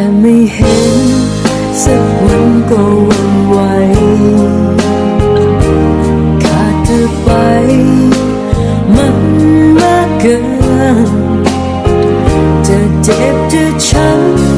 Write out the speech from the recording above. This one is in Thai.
แต่ไม่เห็น สักวันก็วันไหวขาดเธอไป มันมากเกินจะเจ็บจะช้ำ